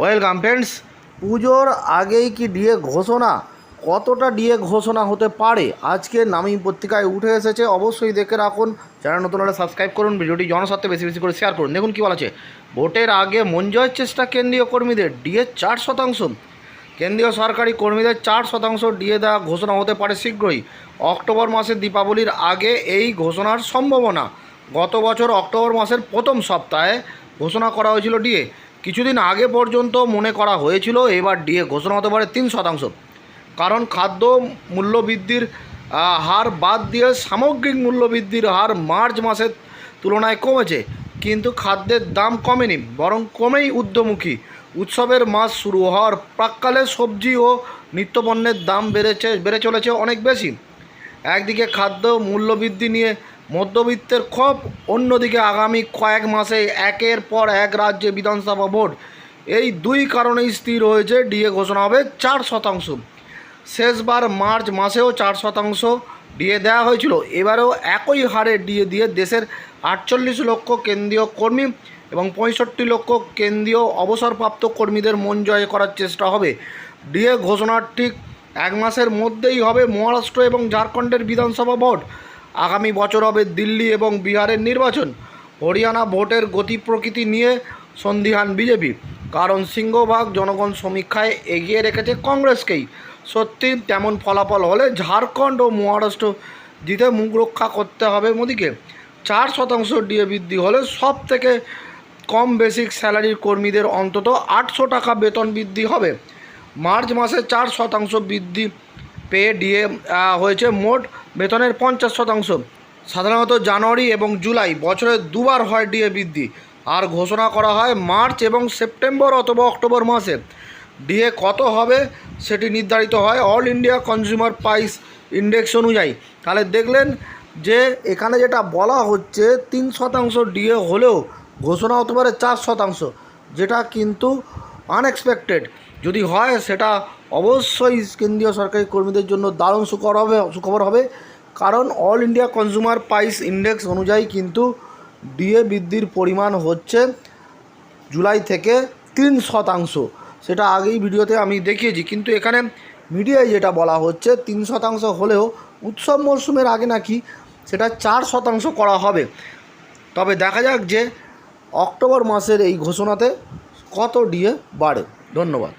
Welcome friends পুজোর আগেই কি ডিএ ঘোষণা? কতটা ডিএ ঘোষণা হতে পারে? আজকে নামি পত্রিকায় উঠে এসেছে, অবশ্যই দেখে রাখুন। চ্যানেল নতুন হলে সাবস্ক্রাইব করুন, ভিডিওটি জনস্বার্থে বেশি বেশি করে শেয়ার করুন। দেখুন কী বলা আছে, ভোটের আগে মন জয়ের চেষ্টা কেন্দ্রীয় কর্মীদের, ডিএ চার শতাংশ। কেন্দ্রীয় সরকারি কর্মীদের চার শতাংশ ডিএ দেওয়া ঘোষণা হতে পারে শীঘ্রই। অক্টোবর মাসের দীপাবলির আগে এই ঘোষণার সম্ভাবনা। গত বছর অক্টোবর মাসের প্রথম সপ্তাহে ঘোষণা করা হয়েছিল ডিএ। কিছুদিন আগে পর্যন্ত মনে করা হয়েছিল, এবার ডিএ ঘোষণা হতে পারে তিন শতাংশ। কারণ খাদ্য মূল্যবৃদ্ধির হার বাদ দিয়ে সামগ্রিক মূল্যবৃদ্ধির হার মার্চ মাসের তুলনায় কমেছে। কিন্তু খাদ্যের দাম কমেনি, বরং কমেই ঊর্ধ্বমুখী। উৎসবের মাস শুরু হওয়ার প্রাককালে সবজি ও নিত্যপণ্যের দাম বেড়েছে, বেড়ে চলেছে অনেক বেশি। একদিকে খাদ্য মূল্যবৃদ্ধি নিয়ে মধ্যবিত্তের ক্ষোভ, অন্যদিকে আগামী কয়েক মাসে একের পর এক রাজ্যে বিধানসভা ভোট। এই দুই কারণেই স্থির হয়েছে ডিএ ঘোষণা হবে চার শতাংশ। শেষবার মার্চ মাসেও চার শতাংশ ডিএ দেওয়া হয়েছিল। এবারেও একই হারে ডিএ দিয়ে দেশের আটচল্লিশ লক্ষ কেন্দ্রীয় কর্মী এবং পঁয়ষট্টি লক্ষ কেন্দ্রীয় অবসরপ্রাপ্ত কর্মীদের মন জয় করার চেষ্টা হবে। ডিএ ঘোষণার ঠিক এক মাসের মধ্যেই হবে মহারাষ্ট্র এবং ঝাড়খণ্ডের বিধানসভা ভোট। আগামী বছর হবে দিল্লি এবং বিহারের নির্বাচন। হরিয়ানা ভোটের গতি প্রকৃতি নিয়ে সন্দিহান বিজেপি। কারণ সিংহভাগ জনগণ সমীক্ষায় এগিয়ে রেখেছে কংগ্রেসকেই। সত্যি তেমন ফলাফল হলে ঝাড়খণ্ড ও মহারাষ্ট্র জিতে মুখ রক্ষা করতে হবে মোদিকে। চার শতাংশ ডিএ বৃদ্ধি হলে সব থেকে কম বেসিক স্যালারির কর্মীদের অন্তত আটশো টাকা বেতন বৃদ্ধি হবে। মার্চ মাসে চার শতাংশ বৃদ্ধি পেয়ে ডিএ হয়েছে মোট বেতনের পঞ্চাশ শতাংশ। সাধারণত জানুয়ারি এবং জুলাই বছরে দুবার হয় ডিএ বৃদ্ধি। আর ঘোষণা করা হয় মার্চ এবং সেপ্টেম্বর অথবা অক্টোবর মাসে। ডিএ কত হবে সেটি নির্ধারিত হয় All India Consumer Price Index অনুযায়ী। তাহলে দেখলেন যে এখানে যেটা বলা হচ্ছে, তিন শতাংশ ডিএ হলেও ঘোষণা হতে পারে চার শতাংশ, যেটা কিন্তু আনএক্সপেক্টেড যদি হয়, সেটা অবশ্যই কেন্দ্রীয় সরকারি কর্মীদের জন্য দারুণ সুখবর হবে সুখবর হবে। কারণ All India Consumer Price Index অনুযায়ী কিন্তু ডিএ বৃদ্ধির পরিমাণ হচ্ছে জুলাই থেকে তিন শতাংশ। সেটা আগেই ভিডিওতে আমি দেখিয়েছি, কিন্তু এখানে মিডিয়ায় যেটা বলা হচ্ছে, তিন শতাংশ হলেও উৎসব মরশুমের আগে নাকি সেটা চার শতাংশ করা হবে। তবে দেখা যাক যে অক্টোবর মাসের এই ঘোষণাতে কত ডিএ বাড়ে। ধন্যবাদ।